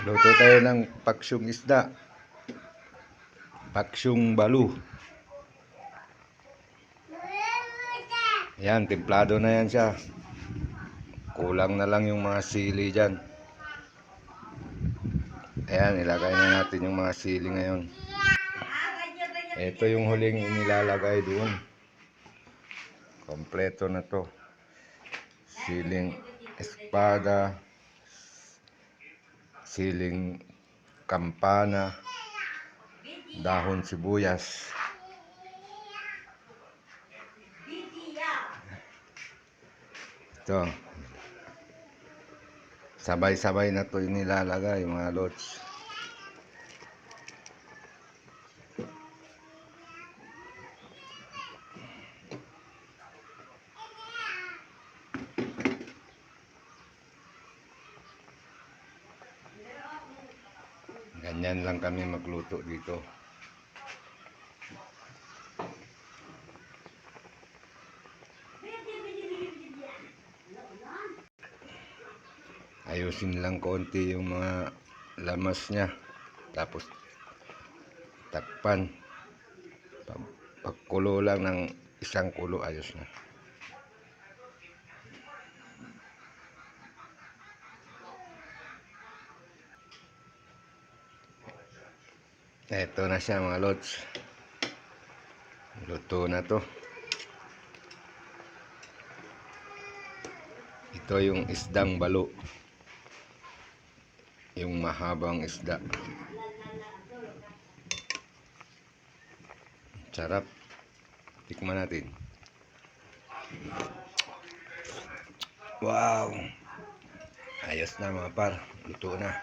Luto tayo ng paksyong isda. Paksyong balu. Yan, templado na yan siya. Kulang na lang yung mga sili dyan. Ayan, ilagay na natin yung mga sili ngayon. Ito yung huling inilalagay doon. Kompleto na to. Siling espada, siling kampana, dahon sibuyas. Ito. Sabay-sabay na to inilalagay mga lods. Ganyan lang kami magluto dito. Ayusin lang konti yung mga lamas niya. Tapos takpan. Pag- Pagkulo lang ng isang kulo ayos na. Ito na siya mga lods. Luto na to. Ito yung isdang balo. Yung mahabang isda. Sarap. Tikman natin. Wow. Ayos na mga par. Luto na.